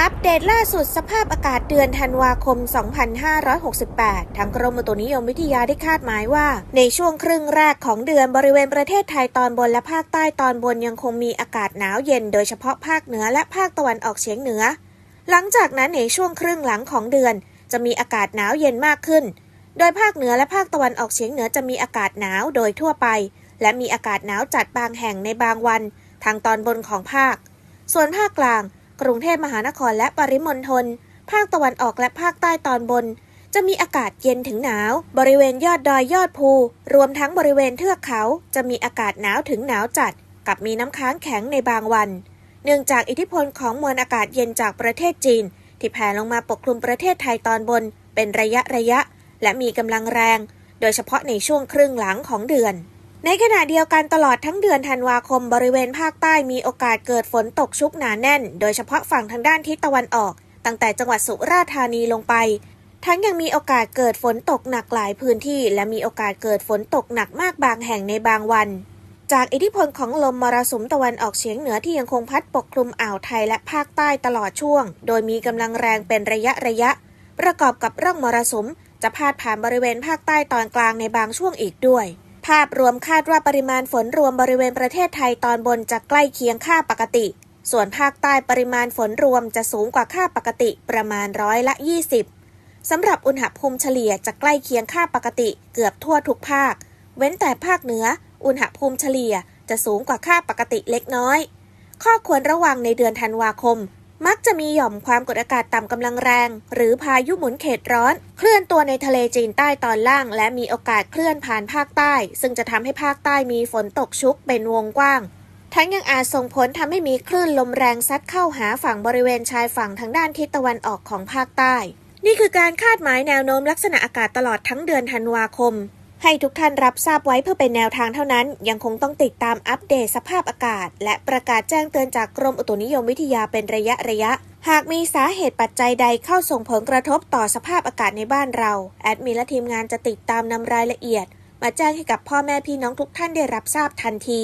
อัปเดตล่าสุดสภาพอากาศเดือนธันวาคม 2568 ทางกรมอุตุนิยมวิทยาได้คาดหมายว่า ในช่วงครึ่งแรกของเดือนบริเวณประเทศไทยตอนบนและภาคใต้ตอนบนยังคงมีอากาศหนาวเย็น โดยเฉพาะภาคเหนือและภาคตะวันออกเฉียงเหนือ หลังจากนั้นในช่วงครึ่งหลังของเดือน จะมีอากาศหนาวเย็นมากขึ้น โดยภาคเหนือและภาคตะวันออกเฉียงเหนือจะมีอากาศหนาวโดยทั่วไป และมีอากาศหนาวจัดบางแห่งในบางวัน ทางตอนบนของภาค ส่วนภาคกลาง กรุงเทพมหานครและปริมณฑล ภาคตะวันออกและภาคใต้ตอนบน จะมีอากาศเย็นถึงหนาว บริเวณยอดดอยยอดภู รวมทั้งบริเวณเทือกเขา จะมีอากาศหนาวถึงหนาวจัด กับมีน้ำค้างแข็งในบางวัน เนื่องจากอิทธิพลของมวลอากาศเย็นจากประเทศจีน ที่แผ่ลงมาปกคลุมประเทศไทยตอนบน เป็นระยะระยะ และมีกำลังแรง โดยเฉพาะในช่วงครึ่งหลังของเดือน ในขณะเดียวกันตลอดทั้งเดือนธันวาคมบริเวณภาคใต้มีโอกาสเกิดฝนตกชุกหนาแน่น โดยเฉพาะฝั่งทางด้านทิศตะวันออก ตั้งแต่จังหวัดสุราษฎร์ธานีลงไป ทั้งยังมีโอกาสเกิดฝนตกหนักหลายพื้นที่ และมีโอกาสเกิดฝนตกหนักมากบางแห่งในบางวัน จากอิทธิพลของลมมรสุมตะวันออกเฉียงเหนือที่ยังคงพัดปกคลุมอ่าวไทยและภาคใต้ตลอดช่วง โดยมีกำลังแรงเป็นระยะระยะ ประกอบกับร่องมรสุมจะพาดผ่านบริเวณภาคใต้ตอนกลางในบางช่วงอีกด้วย ภาพรวมคาดว่าปริมาณฝนรวมบริเวณประเทศไทยตอนบนจะใกล้เคียงค่าปกติ ส่วนภาคใต้ปริมาณฝนรวมจะสูงกว่าค่าปกติประมาณร้อยละ 20 สำหรับอุณหภูมิเฉลี่ยจะใกล้เคียงค่าปกติเกือบทั่วทุกภาค เว้นแต่ภาคเหนือ อุณหภูมิเฉลี่ยจะสูงกว่าค่าปกติเล็กน้อย ข้อควรระวังในเดือนธันวาคม มักจะมีหย่อมความกดอากาศต่ำกำลังแรง หรือพายุหมุนเขตร้อน เคลื่อนตัวในทะเลจีนใต้ตอนล่าง และมีโอกาสเคลื่อนผ่านภาคใต้ ซึ่งจะทำให้ภาคใต้มีฝนตกชุกเป็นวงกว้าง ทั้งยังอาจส่งผลทำให้มีคลื่นลมแรงซัดเข้าหาฝั่งบริเวณชายฝั่งทางด้านทิศตะวันออกของภาคใต้ นี่คือการคาดหมายแนวโน้มลักษณะอากาศตลอดทั้งเดือนธันวาคม ให้ทุกท่านรับทราบไว้เพื่อเป็นแนวทางเท่านั้น ยังคงต้องติดตามอัปเดตสภาพอากาศ และประกาศแจ้งเตือนจากกรมอุตุนิยมวิทยาเป็นระยะระยะ หากมีสาเหตุปัจจัยใดเข้าส่งผลกระทบต่อสภาพอากาศในบ้านเรา แอดมินและทีมงานจะติดตามนำรายละเอียด มาแจ้งให้กับพ่อแม่พี่น้องทุกท่านได้รับทราบทันที